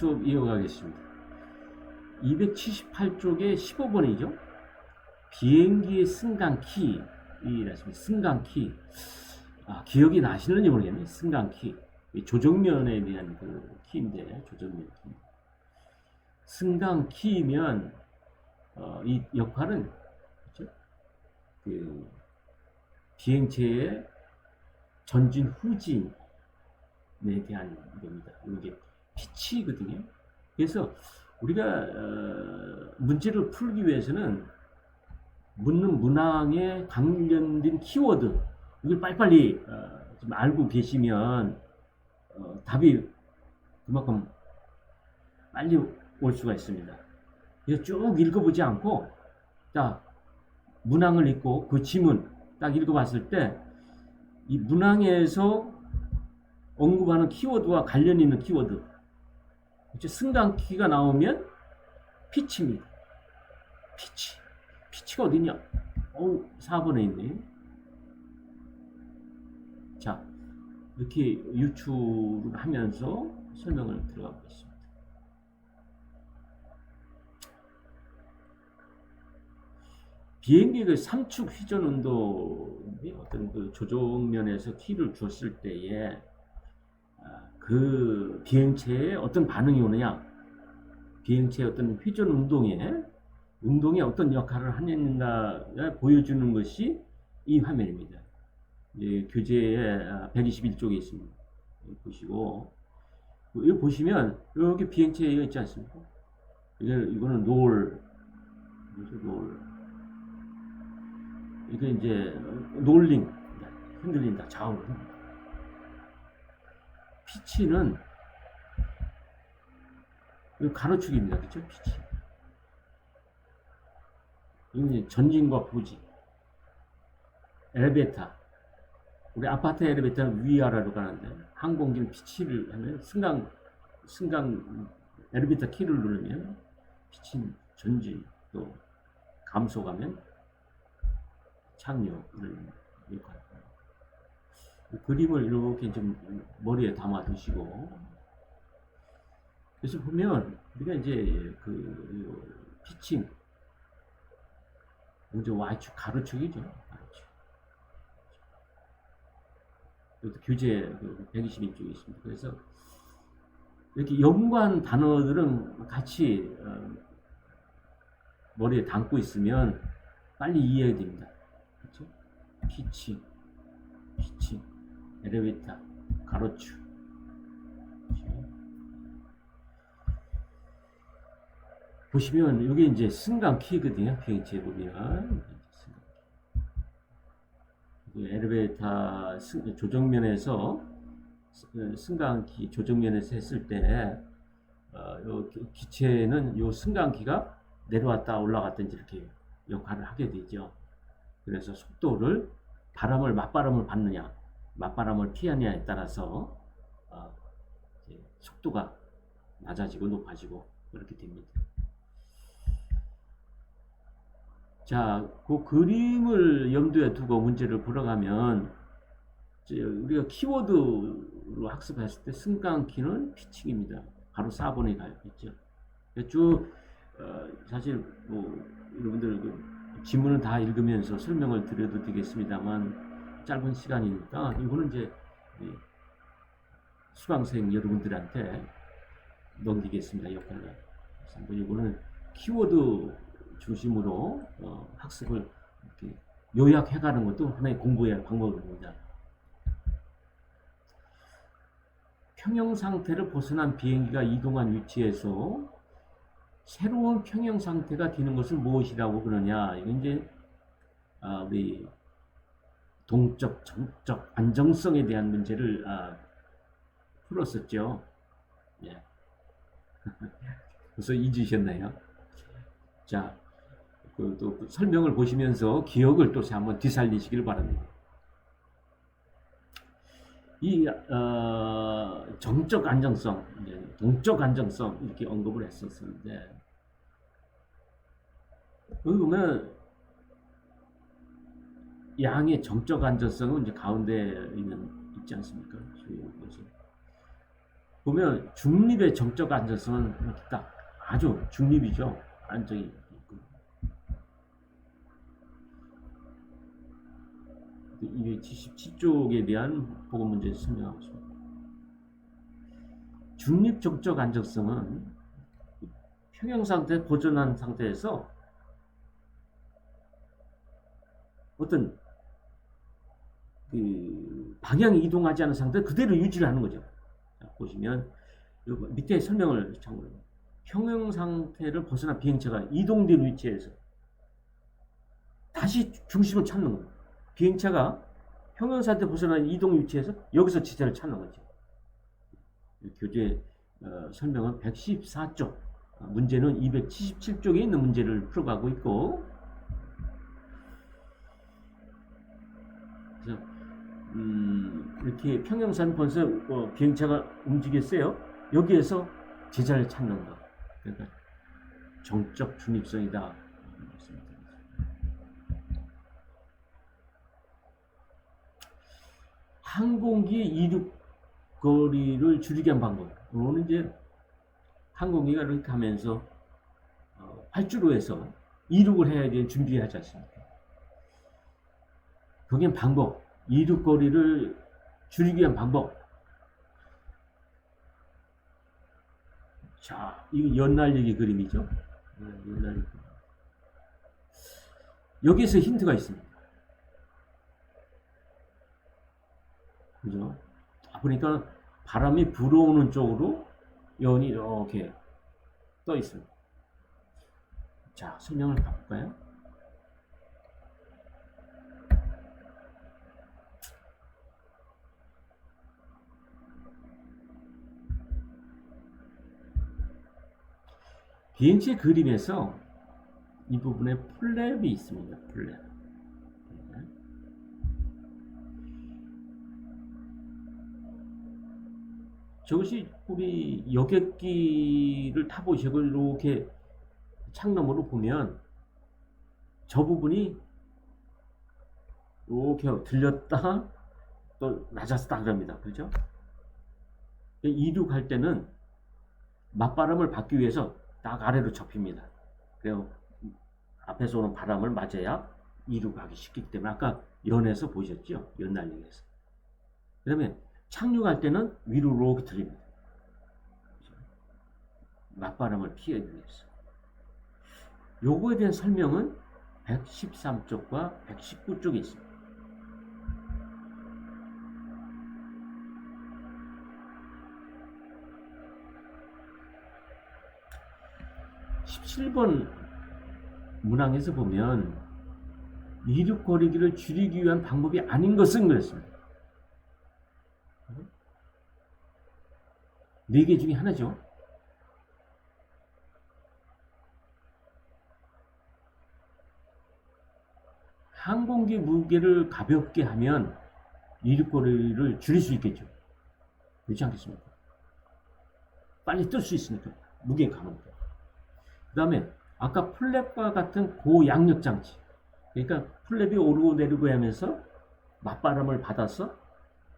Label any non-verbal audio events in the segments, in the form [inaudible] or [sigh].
수업 이어가겠습니다. 278쪽에 15번이죠. 비행기의 승강키 이라습니다 승강키. 아, 기억이 나시는지 모르겠네. 승강키. 이 조정면에 대한 그 키인데, 조정면 키. 승강키면, 어, 이 역할은, 그죠? 그, 비행체의 전진 후진에 대한 겁니다. 이게 피치거든요. 그래서 우리가 어, 문제를 풀기 위해서는 묻는 문항에 관련된 키워드 이걸 빨리빨리 어, 좀 알고 계시면 어, 답이 그만큼 빨리 올 수가 있습니다. 그래서 쭉 읽어보지 않고 딱 문항을 읽고 그 지문 딱 읽어봤을 때 이 문항에서 언급하는 키워드와 관련 있는 키워드 그렇죠? 승강키가 나오면 피치입니다. 피치. 피치가 어디냐? 어우, 4번에 있네. 자, 이렇게 유추를 하면서 설명을 들어가 보겠습니다. 비행기의 삼축 휘전 운동의 어떤 그 조종면에서 키를 줬을 때에 아, 그 비행체에 어떤 반응이 오느냐, 비행체의 어떤 회전 운동에 운동에 어떤 역할을 하는가를 보여주는 것이 이 화면입니다. 이제 교재의 121쪽에 있습니다. 보시고 여기 보시면 여기 비행체 있지 않습니까? 이게 이거는 롤, 롤. 이게 이제 롤링, 흔들린다, 좌우로 흔들린다. 피치는 가로축입니다. 그렇죠? 피치. 이건 전진과 후진. 엘리베이터. 우리 아파트 엘리베이터는 위아래로 가는데 항공기는 피치를 하면 승강 승강 엘리베이터 키를 누르면 피치 전진 또 감소가면 착륙을 역할. 그림을 이렇게 좀 머리에 담아 두시고. 그래서 보면 우리가 이제 그 피칭 먼저 Y축 가로축이죠. 가로축. 이것도 교재 121쪽에 있습니다. 그래서 이렇게 연관 단어들은 같이 어, 머리에 담고 있으면 빨리 이해해야 됩니다. 그렇죠? 피칭 엘리베이터, 가로추. 보시면 이게 이제 승강 키거든요. 비행체 보면 엘리베이터 조정면에서 승강키 조정면에서 했을 때 어, 기체는 요 승강키가 내려왔다 올라갔든지 이렇게 역할을 하게 되죠. 그래서 속도를 바람을 맞바람을 받느냐 맞바람을 피하냐에 따라서 어, 속도가 낮아지고 높아지고 그렇게 됩니다. 자, 그 그림을 염두에 두고 문제를 풀어가면 우리가 키워드로 학습했을 때 승강키는 피칭입니다. 바로 4번에 가있죠. 쭉 어, 사실 뭐 여러분들 그 지문은 다 읽으면서 설명을 드려도 되겠습니다만 짧은 시간이니까 이거는 이제 수강생 여러분들한테 넘기겠습니다 역할을. 그래서 이거는 키워드 중심으로 어, 학습을 이렇게 요약해가는 것도 하나의 공부의 방법입니다. 평형 상태를 벗어난 비행기가 이동한 위치에서 새로운 평형 상태가 되는 것을 무엇이라고 그러냐? 이건 이제 아, 우리 동적, 정적 안정성에 대한 문제를 아, 풀었었죠. 예. [laughs] 벌써 잊으셨나요? 자, 그, 또그 설명을 보시면서 기억을 또 한번 되살리시길 바랍니다. 이 어, 정적 안정성, 동적 안정성 이렇게 언급을 했었는데 여기 보면 양의 정적 안정성은 이제 가운데 있는 있지 않습니까? 그래서 보면 중립의 정적 안정성은 이렇게 딱 아주 중립이죠. 안정이 있고. 277쪽에 대한 보고 문제 설명하고 있습니다. 중립 정적 안정성은 평형 상태 보존한 상태에서 어떤 그 방향이 이동하지 않은 상태 그대로 유지를 하는 거죠. 자, 보시면 밑에 설명을 참고로 평형 상태를 벗어난 비행체가 이동된 위치에서 다시 중심을 찾는 거예요. 비행체가 평형 상태 벗어난 이동 위치에서 여기서 지대를 찾는 거죠. 교재 어, 설명은 114쪽, 어, 문제는 277쪽에 있는 문제를 풀어가고 있고, 음, 이렇게 평형산 본서 어, 비행차가 움직였어요. 여기에서 제자를 찾는 것. 그러니까 정적 중립성이다. 항공기 이륙 거리를 줄이게 한 방법. 이거는 이제 항공기가 이렇게 하면서 어, 활주로 해서 이륙을 해야 되는 준비하지 않습니까? 거기엔 방법, 이륙 거리를 줄이기 위한 방법. 자, 이거 연날리기 그림이죠. 네, 연날리기. 여기에서 힌트가 있습니다. 그죠? 아, 보니까 바람이 불어오는 쪽으로 연이 이렇게 떠 있습니다. 자, 설명을 가볼까요? 비행체 그림에서 이 부분에 플랩이 있습니다. 플랩. 네. 저것이 우리 여객기를 타보시고 이렇게 창너머로 보면 저 부분이 이렇게 들렸다 또 낮았다 그럽니다. 그죠? 이륙할 때는 맞바람을 받기 위해서 딱 아래로 접힙니다. 그래서 앞에서 오는 바람을 맞아야 이륙하기 쉽기 때문에 아까 연에서 보셨죠? 연 날리기에서. 그 다음에 착륙할 때는 위로 이렇게 들립니다. 맞바람을 피하기 위해서. 요거에 대한 설명은 113쪽과 119쪽에 있습니다. (17번) 문항에서 보면 이륙 거리기를 줄이기 위한 방법이 아닌 것은 그랬습니다. 네 개 중에 하나죠. 항공기 무게를 가볍게 하면 이륙거리를 줄일 수 있겠죠. 그렇지 않겠습니까? 빨리 뜰 수 있으니까 무게 가면 돼. 그 다음에 아까 플랩과 같은 고양력 장치. 그러니까 플랩이 오르고 내리고 하면서 맞바람을 받아서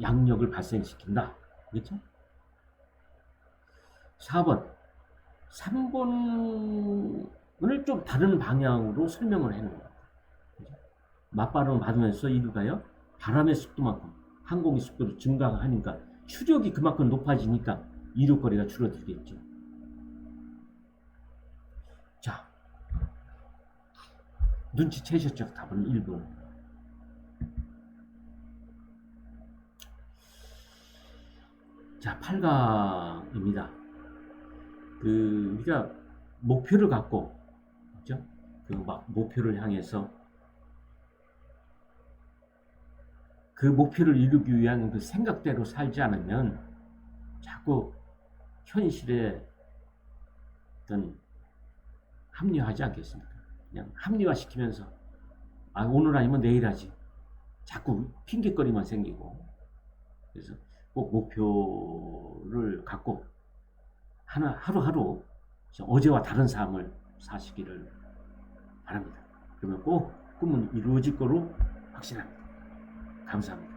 양력을 발생시킨다. 그렇죠? 4번. 3번을 좀 다른 방향으로 설명을 해놓은 것 같아요. 그죠? 맞바람을 받으면서 이루가요, 바람의 속도만큼 항공기 속도를 증가하니까 추력이 그만큼 높아지니까 이륙거리가 줄어들겠죠. 자, 눈치채셨죠? 답은 1번. 자, 8강입니다. 그 우리가 목표를 갖고 그죠? 그 막 목표를 향해서 그 목표를 이루기 위한 그 생각대로 살지 않으면 자꾸 현실에 어떤 합리화하지 않겠습니까? 그냥 합리화시키면서 아 오늘 아니면 내일 하지 자꾸 핑계거리만 생기고 그래서 꼭 목표를 갖고 하나 하루하루 어제와 다른 삶을 사시기를 바랍니다. 그러면 꼭 꿈은 이루어질 거로 확신합니다. 감사합니다.